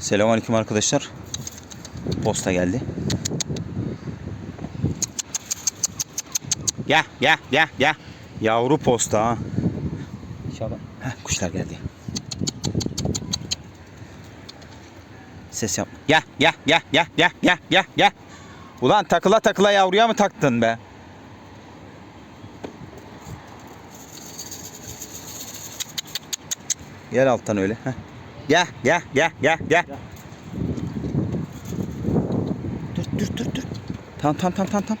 Selamünaleyküm arkadaşlar. Posta geldi. Gel gel gel gel. Yavru posta ha. İnşallah. Heh, kuşlar geldi. Ses yap. Gel gel gel gel gel gel gel gel. Ulan takıla takıla yavruya mı taktın be? Gel alttan öyle. Heh. Gel gel gel gel gel. Dur dur dur dur. Tamam tamam tamam tamam.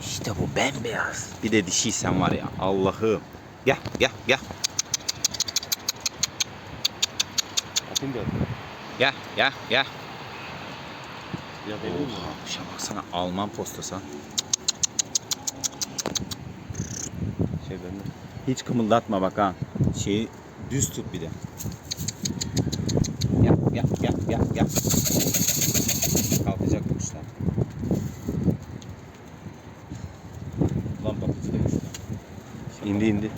İşte bu bembeyaz. Bir de dişiysen var ya Allah'ım. Gel gel gel. Atın gel. Gel gel gel. Ya benim? Oha, kuşa baksana Alman postası. Şey bende. Hiç kımıldatma bak ha. Şeyi Düz tut bir de. Yap yap yap yap yap. Kalkacak bu kuşlar. Ulan bakıcı demiş. İndi indi.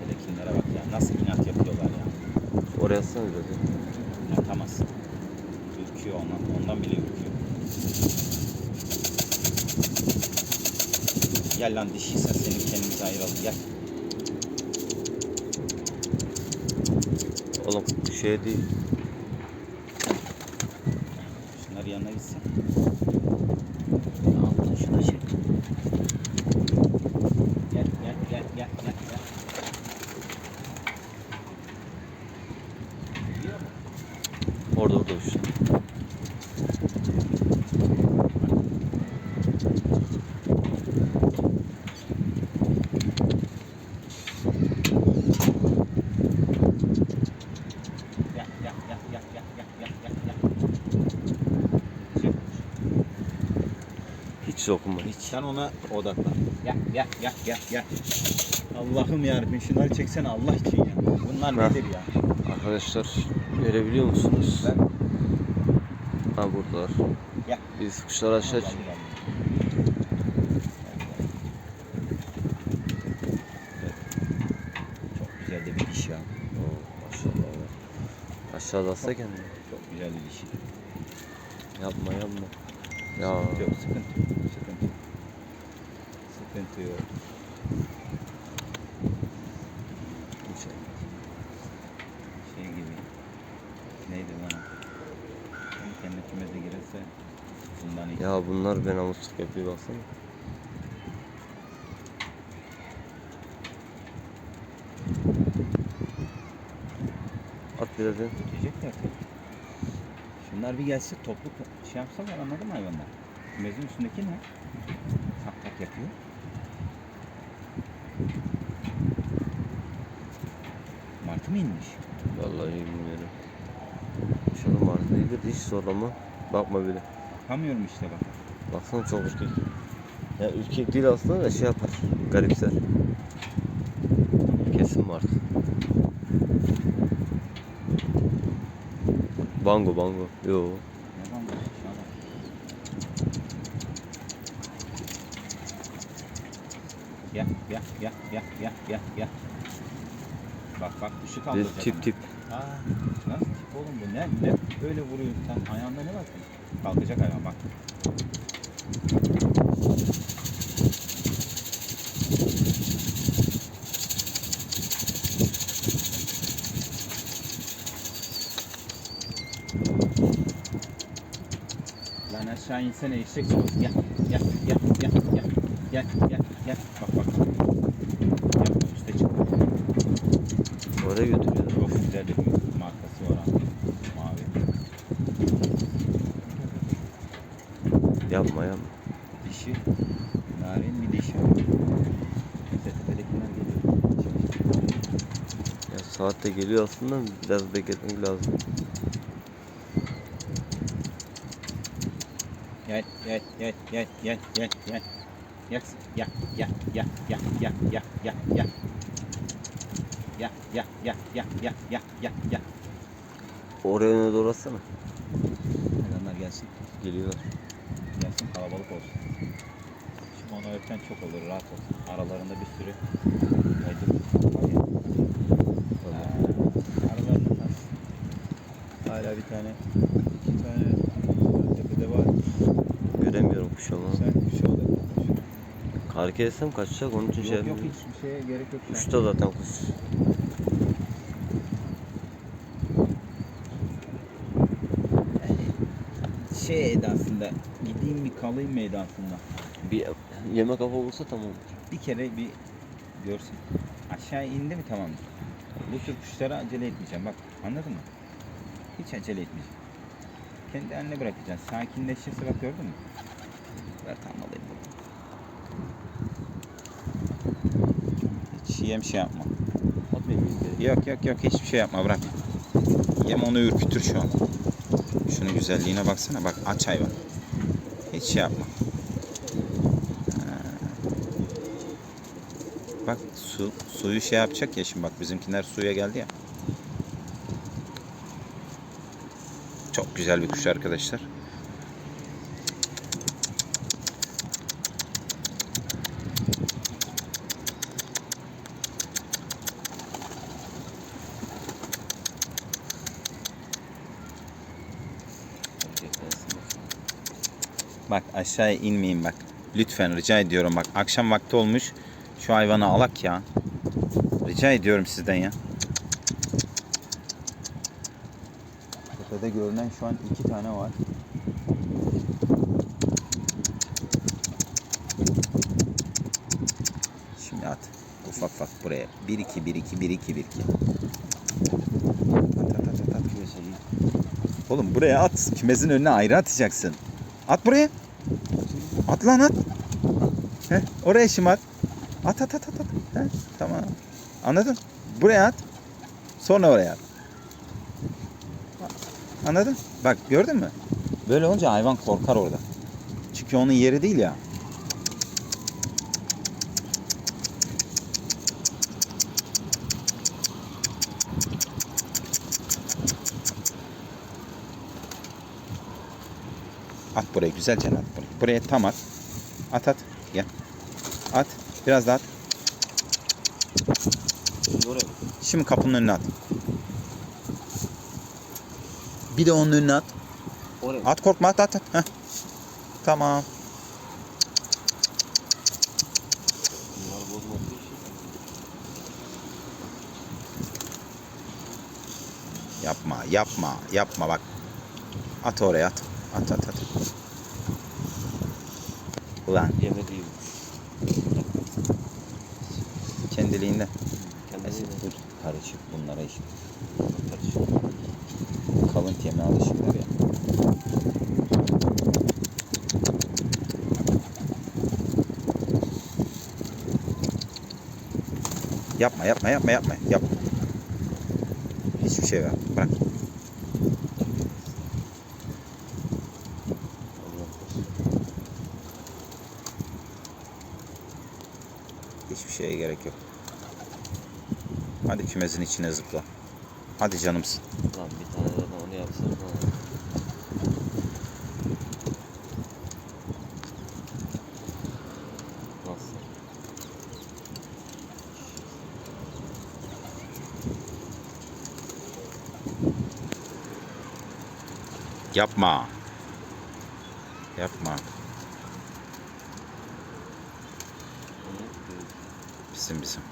Hele kimlere bak ya. Nasıl inat yapıyorlar ya. Oraya atsana biraz. ya. Atamazsın. Ürküyor ondan, ondan bile ürküyor. Gel lan dişiysen seni kendimize ayıralım gel. Oğlum şey değil. Şunlar yanına gitsin. Altın şuna çek. Gel gel gel gel gel gel. Gidiyor mu? Orada orada işte. Gel gel gel gel gel gel gel gel gel. Çek. Hiç dokunma Hiç hiç. sen ona odaklan. Gel gel gel gel gel. Allah'ım yarabbim şunları çeksene Allah için ya. Bunlar Ha. nedir ya? Arkadaşlar görebiliyor musunuz? Ben Ha buradalar. Gel. Biz kuşları aşağı çık. Çok güzel de bir diş ya. Oo, maşallah. Aşağıda atsa kendini. Çok güzel bir dişi. Yapma yapma. Ya Sıkıntı yok, sıkıntı yok, sıkıntı yok. Sıkıntı yok. Şey gibi. Neydi lan? Kendi kümese girerse bundan iyi. ya bunlar ben amusluk yapıyor baksana. At biraz ya. Tabii. Şunlar bir gelse toplu şey yapsalar anladın mı hayvanlar? Kümesin üstündeki ne? Tak tak yapıyor. Martı mı inmiş? Vallahi bilmiyorum. İnşallah maruz değildir. Hiç zorlama. Bakma bile. Bakamıyorum işte bak. Baksana çok ürkek. Ya ürkek değil aslında da şey yapar. Garipser. Kesin var. Bango bango. Yo. Ne lan bu? Şuna bak. Gel gel gel gel gel gel gel. Bak bak ışık Bir alacak tip tip. Aa, nasıl tip oğlum bu ne? Ne öyle vuruyor sen ayağında ne var ki? Kalkacak hayvan bak. Lan aşağı insene eşek. Gel gel gel gel gel gel gel gel bak bak. Gel üstte çık. Oraya götürüyor. Çok güzel bir markası var abi. Mavi. Yapma yapma. Dişi. Narin bir dişi. Neyse tepedekiler geliyor. Ya Saatte geliyor aslında biraz bekletmek lazım. Gel gel gel gel gel gel gel. Yak ya ya ya ya ya ya ya ya. Ya ya ya ya ya ya ya ya. Oraya öne doğru atsana. Hayvanlar gelsin. Geliyorlar. Gelsin kalabalık olsun. Şimdi onu öpten çok olur rahat olsun. Aralarında bir sürü kaydı Aralarında tam. Hala bir tane, iki tane tepede var. Göremiyorum kuş ama. Sen şey olur. Kar kessem kaçacak onun için şey Yok yok hiçbir şeye gerek yok. Uçta zaten kuş. Edasında gideyim bir kalayım mı edasında Bir yemek hava olsa tamam. bir kere bir görsün. Aşağı indi mi? Tamamdır bu tür kuşlara acele etmeyeceğim. Bak anladın mı? Hiç acele etmeyeceğim. Kendi haline bırakacaksın sakinleşirse bak gördün mü? Ver tam alayım bunu. Hiç yem şey yapma. Atmayayım yok yok yok. Hiçbir şey yapma. Bırak. Yem onu ürkütür şu an. Şunun güzelliğine baksana. Bak aç hayvan hiç şey yapma Bak su suyu şey yapacak ya şimdi bak bizimkiler suya geldi ya. Çok güzel bir kuş arkadaşlar. Bak aşağıya inmeyin bak. Lütfen rica ediyorum bak. Akşam vakti olmuş. Şu hayvanı alak ya. Rica ediyorum sizden ya. Tepede görünen şu an iki tane var. Şimdi at. Ufak ufak buraya. 1 2 1 2 1 2 1 2. At at at at. at. Oğlum buraya at. Kümesin önüne ayrı atacaksın. At buraya. At lan at. Heh, oraya şımar. At at at at. at. Heh, tamam. Anladın? Buraya at. Sonra oraya at. Anladın? Bak gördün mü? Böyle olunca hayvan korkar orada. Çünkü onun yeri değil ya. Buraya güzelce at buraya. Buraya tam at. At at. Gel. At. Biraz daha at. Şimdi kapının önüne at. Bir de onun önüne at. Oraya. At korkma at at. at. Heh. Tamam. Yapma yapma yapma bak. At oraya at. At at at. Ulan Yemediği kendiliğinden. Kendisi Dur karışık bunlara iş. karışık. Kalın yeme alışıklar ya. Yapma yapma yapma yapma. Yapma. Hiçbir şey ver. Bırak. Hiçbir şeye gerek yok. Hadi kümesin içine zıpla. Hadi canımsın. Lan bir tane daha onu yapsana. Nasıl? Yapma. Yapma. Onu yapıyoruz. Bizim bizim.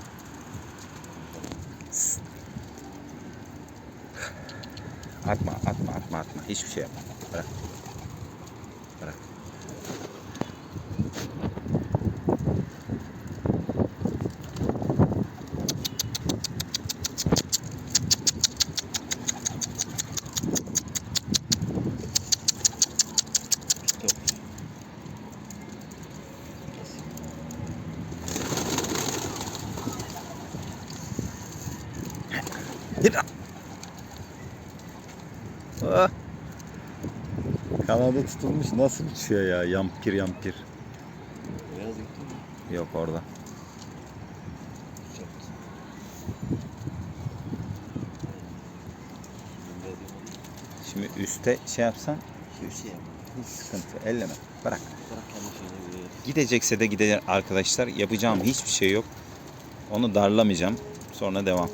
Atma, atma, atma, atma. Hiçbir şey yapma. Bırak. Lan. Ah. Kanadı tutulmuş nasıl uçuyor ya yampir yampir. Beyaz gitti mi? Yok orada. Şimdi üste şey yapsan şey hiç sıkıntı elleme. Bırak. Bırak. Gidecekse de gidecek arkadaşlar. Yapacağım hiçbir şey yok. Onu darlamayacağım. Sonra devam.